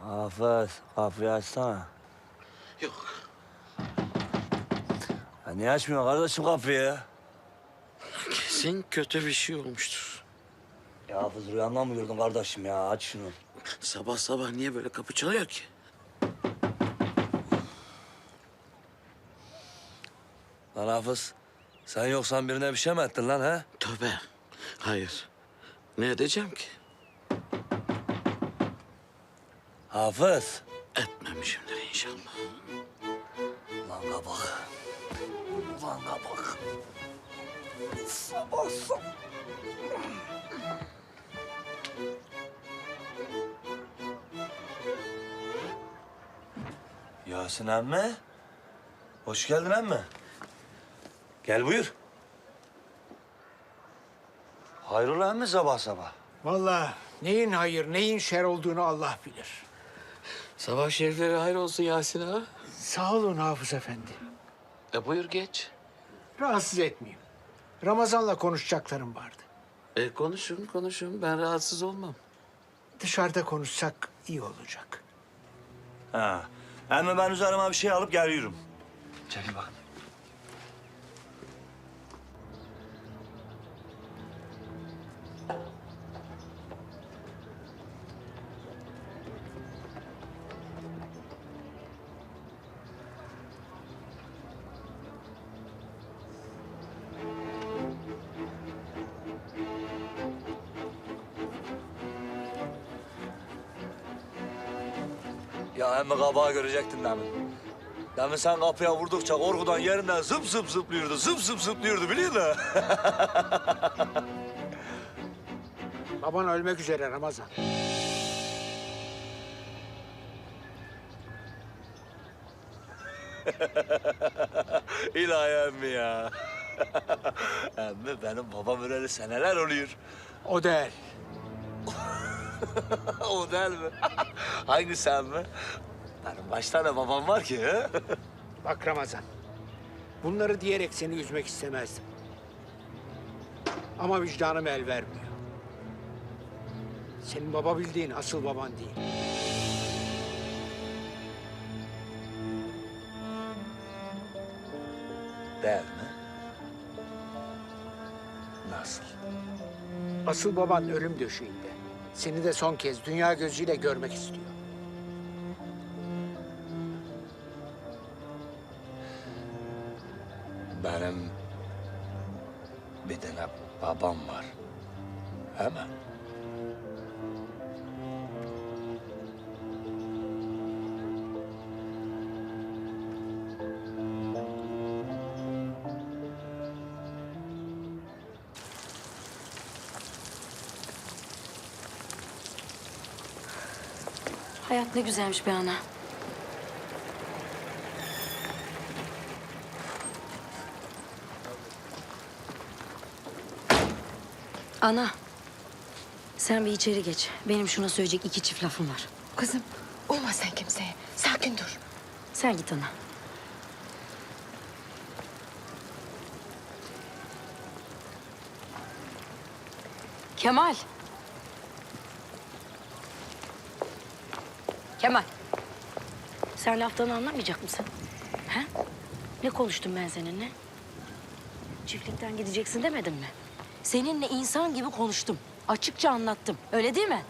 Hafız, kapıyı açsana. Yok. Ya niye açmıyorsun kardeşim kapıyı? Kesin kötü bir şey olmuştur. Ya Hafız rüyamdan mı gördün kardeşim ya? Aç şunu. Sabah sabah niye böyle kapı çalıyor ki? Lan Hafız, sen yoksan birine bir şey mi ettin lan ha? Tövbe. Hayır. Ne edeceğim ki? Hafız. Etmemişimdir inşallah. Lan kabak. Lan kabak. Sabah sabah. Yasin emmi. Hoş geldin emmi. Gel buyur. Hayrola emmi sabah sabah? Vallahi neyin hayır, neyin şer olduğunu Allah bilir. Sabah şerifleri hayır olsun Yasin ağa. Sağ olun Hafız Efendi. E buyur geç. Rahatsız etmeyeyim. Ramazan'la konuşacaklarım vardı. E konuşun konuşun ben rahatsız olmam. Dışarıda konuşsak iyi olacak. Ha. Emmi ben üzerime bir şey alıp geliyorum. Çekil bak. Ya emmi kabağı görecektin demin. Demin sen kapıya vurdukça korkudan yerinden zıp zıp zıplıyordu, zıp zıp zıplıyordu biliyor musun? Baban ölmek üzere Ramazan. İlahi emmi ya. emmi benim babam öleli seneler oluyor. O değil. o değil mi? Hangisi emmi? Benim kaç tane babam var ki? he? Bak Ramazan. Bunları diyerek seni üzmek istemezdim. Ama vicdanım el vermiyor. Senin baba bildiğin asıl baban değil. Değil mi? Nasıl? Asıl baban ölüm döşeğinde. Seni de son kez dünya gözüyle görmek istiyor. Benim bir tane babam var. Hemen. Hayat ne güzelmiş be ana. Ana. Sen bir içeri geç. Benim şuna söyleyecek iki çift lafım var. Kızım olma sen kimseye. Sakin dur. Sen git ana. Kemal. Kemal. Sen laftan anlamayacak mısın? He? Ne konuştum ben seninle? Çiftlikten gideceksin demedim mi? Seninle insan gibi konuştum. Açıkça anlattım. Öyle değil mi?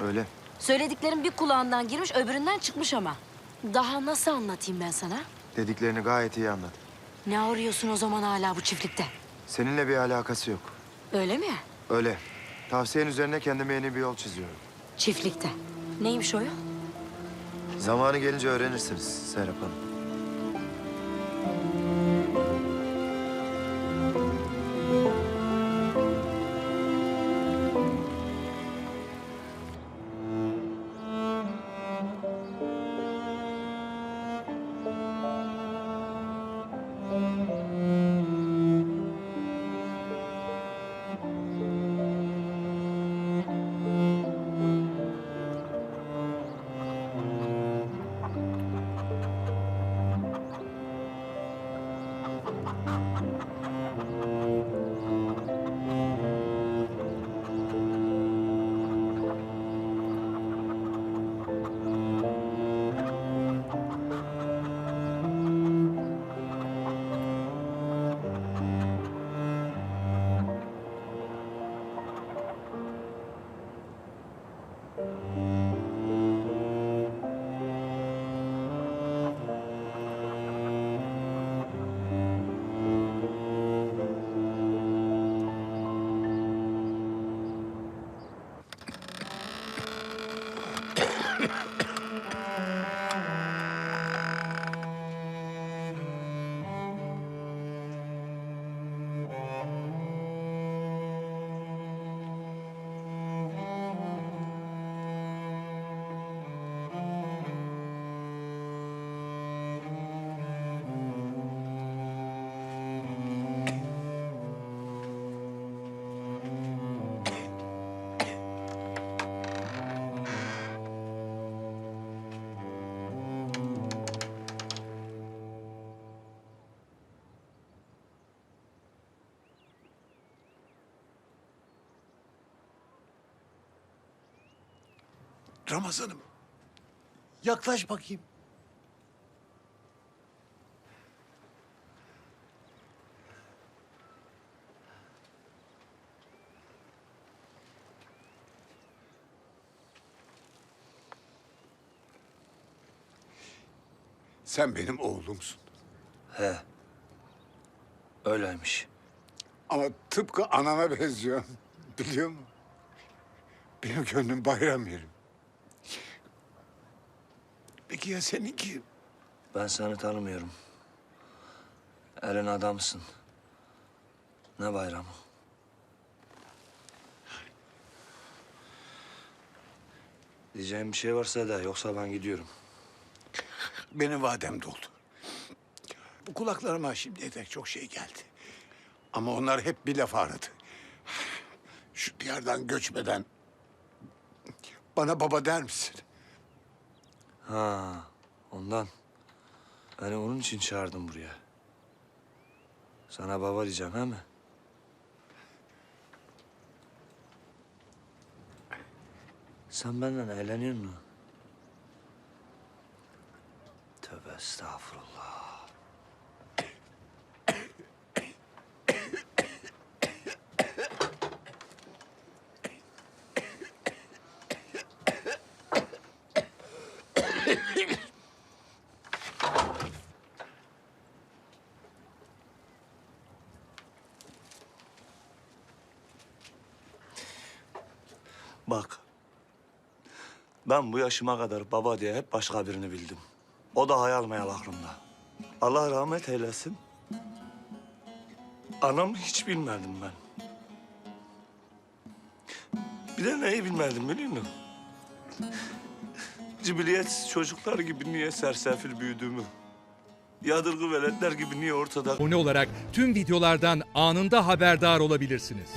Öyle. Söylediklerim bir kulağından girmiş, öbüründen çıkmış ama. Daha nasıl anlatayım ben sana? Dediklerini gayet iyi anladım. Ne arıyorsun o zaman hala bu çiftlikte? Seninle bir alakası yok. Öyle mi? Öyle. Tavsiyen üzerine kendime yeni bir yol çiziyorum. Çiftlikte. Neymiş o yol? Zamanı gelince öğrenirsiniz Serap Hanım. Ramazan'ım. Yaklaş bakayım. Sen benim oğlumsun. He. Öyleymiş. Ama tıpkı anana benziyorsun. Biliyor musun? Benim gönlüm bayram yerim. Peki ya seninki? Ben seni tanımıyorum. Elin adamsın. Ne bayramı? Diyeceğim bir şey varsa da yoksa ben gidiyorum. Benim vadem doldu. Bu kulaklarıma şimdiye dek çok şey geldi. Ama onlar hep bir laf aradı. Şu diyardan göçmeden bana baba der misin? Ha, ondan. Beni onun için çağırdım buraya. Sana baba diyeceğim he mi? Sen benden eğleniyor musun? Tövbe estağfurullah. Bak. Ben bu yaşıma kadar baba diye hep başka birini bildim. O da hayal meyal aklımda. Allah rahmet eylesin. Anamı hiç bilmedim ben. Bir de neyi bilmedim biliyor musun? Cibiliyetsiz çocuklar gibi niye sersefil büyüdüğümü. Yadırgı veletler gibi niye ortada abone olarak tüm videolardan anında haberdar olabilirsiniz.